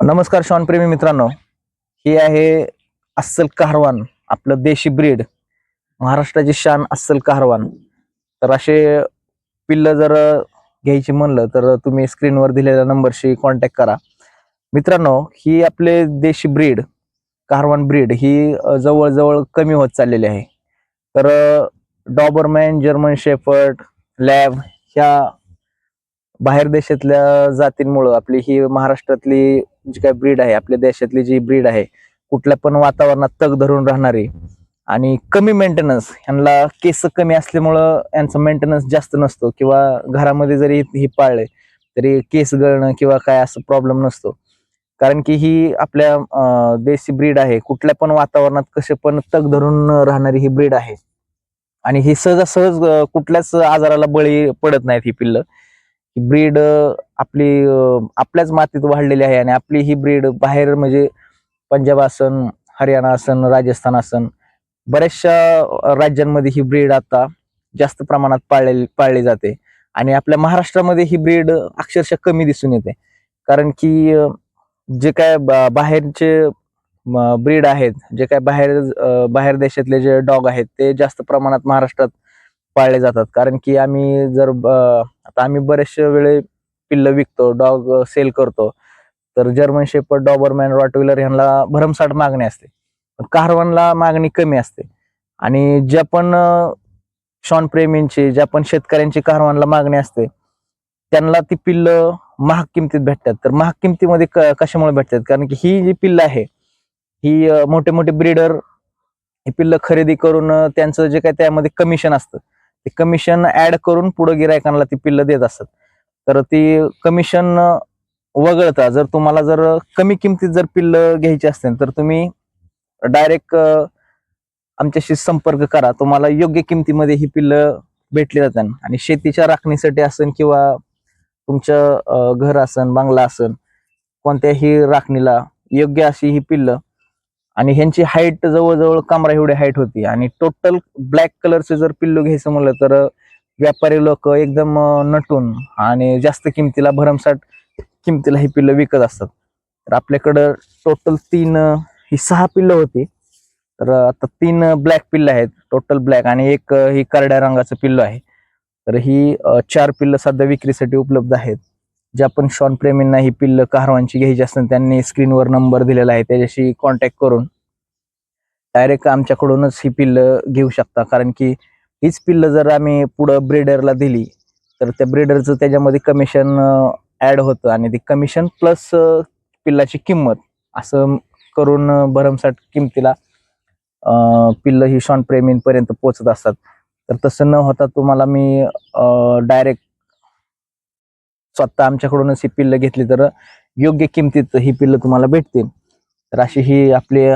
नमस्कार श्वानप्रेमी मित्रांनो. ही आहे अस्सल कारवान आपलं देशी ब्रीड महाराष्ट्राची शान अस्सल कारवान तर असे पिल्लं जर घ्यायची म्हणलं तर तुम्ही स्क्रीनवर दिलेल्या नंबरशी कॉन्टॅक्ट करा. मित्रांनो ही आपले देशी ब्रीड कारवान ब्रीड ही जवळजवळ कमी होत चाललेली आहे. तर डॉबरमॅन जर्मन शेफर्ट लॅब ह्या बाहेर देशातल्या जातींमुळं आपली ही महाराष्ट्रातली जी काय ब्रीड आहे आपल्या देशातली जी ब्रीड आहे कुठल्या पण वातावरणात तग धरून राहणारी आणि कमी मेंटेनन्स यांना केस कमी असल्यामुळं यांचा मेंटेनन्स जास्त नसतो किंवा घरामध्ये जरी ही पाळले तरी केस गळणं किंवा काय असं प्रॉब्लेम नसतो. कारण की ही आपल्या देशी ब्रीड आहे कुठल्या पण वातावरणात कसे पण तग धरून राहणारी ही ब्रीड आहे. आणि ही सहजासहज कुठल्याच आजाराला बळी पडत नाहीत ही पिल्लं. ही ब्रीड आपली आपल्याच मातीत वाढलेली आहे आणि आपली ही ब्रीड बाहेर म्हणजे पंजाब असन हरियाणा असन राजस्थान असन बऱ्याचशा राज्यांमध्ये ही ब्रीड आता जास्त प्रमाणात पाळलेली पाळली जाते. आणि आपल्या महाराष्ट्रामध्ये ही ब्रीड अक्षरशः कमी दिसून येते. कारण की जे काय बाहेरचे ब्रीड आहेत जे काय बाहेर बाहेर देशातले जे डॉग आहेत ते जास्त प्रमाणात महाराष्ट्रात पाळले जातात. कारण की आम्ही जर आता आम्ही बरेचशे वेळे पिल्लं विकतो डॉग सेल करतो. तर जर्मन शेपर्ड डॉबरमॅन रॉटविलर यांना भरमसाठ मागणी असते. पण कारवानला मागणी कमी असते. आणि ज्या पण शॉन प्रेमींची ज्या पण शेतकऱ्यांची कारवानला मागणी असते त्यांना ती पिल्लं महाग किमतीत भेटतात. तर महाग किमतीमध्ये क- कशामुळे भेटतात? कारण की ही जी पिल्लं आहे ही मोठे मोठे ब्रीडर ही पिल्लं खरेदी करून त्यांचं जे काय त्यामध्ये कमिशन असतं ते कमिशन ऍड करून पुढे गिरायकांना ती पिल्लं देत असतात. तर ती कमिशन वगळता जर तुम्हाला जर कमी किमतीत जर पिल्लं घ्यायची असतील तर तुम्ही डायरेक्ट आमच्याशी संपर्क करा. तुम्हाला योग्य किमतीमध्ये ही पिल्लं भेटली जातात. आणि शेतीच्या राखणीसाठी असन किंवा तुमचं घर असन बांगला असन कोणत्याही राखणीला योग्य अशी ही पिल्लं आणि ह्यांची हाईट जवळजवळ कमरा एवढी हाईट होती. आणि टोटल ब्लॅक कलरचे जर पिल्लू घ्यायचं म्हणलं तर व्यापारी लोक एकदम नटून आणि जास्त किमतीला भरमसाठ किमतीला ही पिल्लं विकत असतात. तर आपल्याकडं टोटल तीन ही सहा पिल्लं होती. तर आता तीन ब्लॅक पिल्लं आहेत. टोटल ब्लॅक आणि एक ही करड्या रंगाचं पिल्लं आहे. तर ही चार पिल्लं सध्या विक्रीसाठी उपलब्ध आहेत. ज्या पण शॉन प्रेमींना ही पिल्लं कारवांची घ्यायची असतात त्यांनी स्क्रीनवर नंबर दिलेला आहे. त्याच्याशी कॉन्टॅक्ट करून डायरेक्ट आमच्याकडूनच ही पिल्लं घेऊ शकता. कारण की हीच पिल्लं जर आम्ही पुढं ब्रीडरला दिली तर त्या ब्रीडरचं त्याच्यामध्ये कमिशन ॲड होतं. आणि ती कमिशन प्लस पिल्लाची किंमत असं करून भरमसाठ किमतीला पिल्लं ही शॉन प्रेमींपर्यंत पोचत असतात. तर तसं न होता तुम्हाला मी डायरेक्ट स्वतः आमच्याकडूनच ही पिल्लं घेतली तर योग्य किमतीत ही पिल्लं तुम्हाला भेटतील. तर अशी ही आपली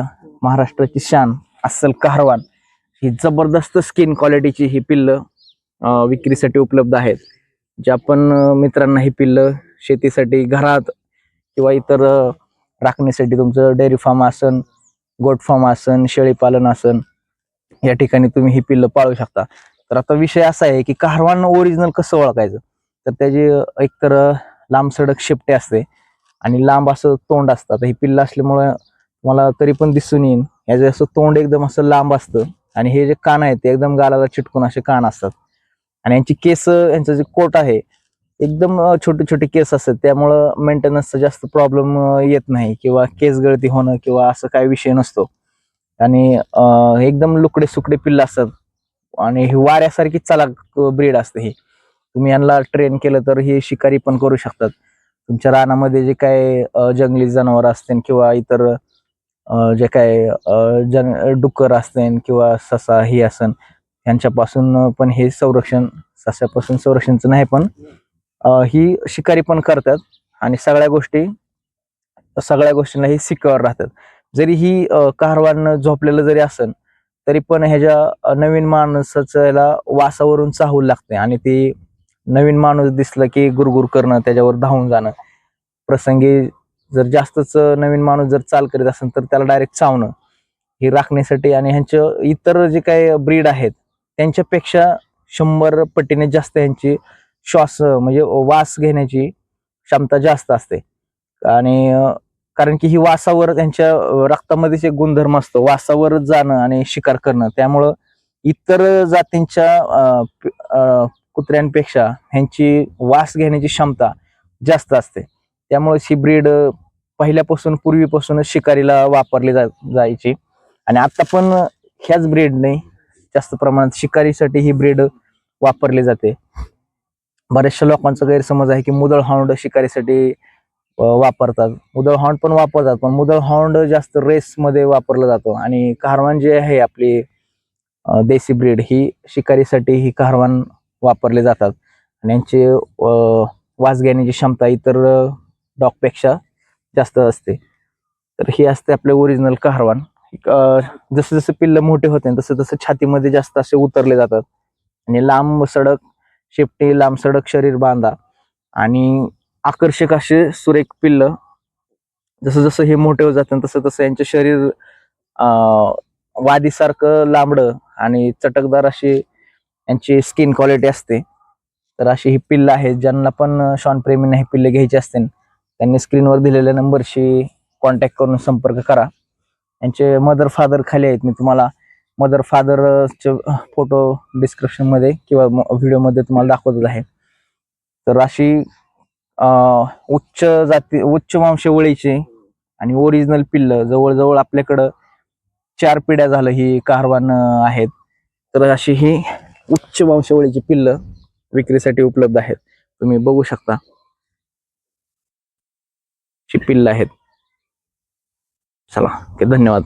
महाराष्ट्राची शान अस्सल कारवान ही जबरदस्त स्किन क्वालिटीची ही पिल्लं विक्रीसाठी उपलब्ध आहेत. ज्या पण मित्रांना ही पिल्लं शेतीसाठी घरात किंवा इतर राखण्यासाठी तुमचं डेअरी फार्म आसन गोट फार्म असन शेळीपालन आसन या ठिकाणी तुम्ही ही पिल्लं पाळू शकता. तर आता विषय असा आहे की कारवान ओरिजिनल कसं ओळखायचं? तर त्याची एकतर लांब सडक शेपटे असते आणि लांब असं तोंड असतं. आता ही पिल्लं असल्यामुळं मला तरी पण दिसून येईन. याचं असं तोंड एकदम असं लांब असतं आणि हे जे कान आहेत ते एकदम गालाला चिटकून असे कान असतात. आणि यांची केस यांचं जे कोट आहे एकदम छोटे छोटे केस असतात. त्यामुळं मेंटेनन्सचा जास्त प्रॉब्लेम येत नाही किंवा केस गळती होणं किंवा असं काही विषय नसतो. आणि एकदम लुकडे सुकडे पिल्लं असतात. आणि ही वाऱ्यासारखी चलाक ब्रीड असते ही. तुम्ही यांना ट्रेन केलं तर हे शिकारी पण करू शकतात. तुमच्या रानामध्ये जे काय जंगली जनावर असतील किंवा इतर जे काय जन डुक्कर असतील किंवा ससा ही असन यांच्यापासून पण हे संरक्षण सस्यापासून संरक्षणचं नाही पण ही शिकारी पण करतात आणि सगळ्या गोष्टी सगळ्या गोष्टींना ही सिक्युअर राहतात. जरी ही कारवान झोपलेलं जरी असन तरी पण ह्याच्या नवीन माणसाचं याला वासावरून चाहू लागते आणि ती नवीन माणूस दिसलं की गुरगुर करणं त्याच्यावर धावून जाणं. प्रसंगी जर जास्तच नवीन माणूस जर चाल करीत असेल तर त्याला डायरेक्ट चावणं. हे राखण्यासाठी आणि ह्यांचं इतर जे काही ब्रीड आहेत त्यांच्यापेक्षा शंभर पटीने जास्त यांची श्वास म्हणजे वास घेण्याची क्षमता जास्त असते. आणि कारण की ही वासावर त्यांच्या रक्तामध्ये रक्तामध्येच एक गुणधर्म असतो. वासावरच जाणं आणि शिकार करणं. त्यामुळं इतर जातींच्या कुत्र्यांपेक्षा ह्यांची वास घेण्याची क्षमता जास्त असते. त्यामुळे ही ब्रीड पहिल्यापासून पूर्वीपासूनच शिकारीला वापरली जा जायची. आणि आता पण ह्याच ब्रीडने जास्त प्रमाणात शिकारीसाठी ही ब्रीड वापरली जाते. बऱ्याचशा लोकांचा गैरसमज आहे की मुदळ हाऊंड शिकारीसाठी वापरतात. मुदळ हाऊंड पण वापरतात पण मुदळ हाऊंड जास्त रेसमध्ये वापरला जातो. आणि कारवान जे आहे आपली देसी ब्रीड ही शिकारीसाठी ही कारवान वापरले जातात. आणि यांची वास घेण्याची क्षमता इतर डॉगपेक्षा जास्त असते. तर हे असते आपले ओरिजिनल कारवान जसं जसं पिल्लं मोठे होते तसं तसं छातीमध्ये जास्त असे उतरले जातात. आणि लांब सडक शेपटी लांब सडक शरीर बांधा. आणि आकर्षक असे सुरेख पिल्ल जसं जसं हे मोठे होत जातं तसं तसं यांचे शरीर वादीसारखं लांबडं आणि चटकदार अशी यांची स्किन क्वालिटी असते. तर अशी ही पिल्लं आहेत ज्यांना पण शॉन प्रेमीने हे पिल्ले घ्यायची असतील त्यांनी स्क्रीनवर दिलेल्या नंबरशी कॉन्टॅक्ट करून संपर्क करा. यांचे मदर फादर खाली आहेत मी तुम्हाला मदर फादरचे फोटो डिस्क्रिप्शनमध्ये किंवा व्हिडिओमध्ये तुम्हाला दाखवतच आहे. तर अशी उच्च जाती उच्च वंशवळीची आणि ओरिजिनल पिल्ल जवळजवळ आपल्याकडं चार पिढ्या झालं ही कारवान आहेत. तर अशी ही उच्च वंशावळीची पिल्ल विक्रीसाठी उपलब्ध आहेत. तुम्ही बघू शकता. पिल्लं पिल्ल आहेत. चला धन्यवाद.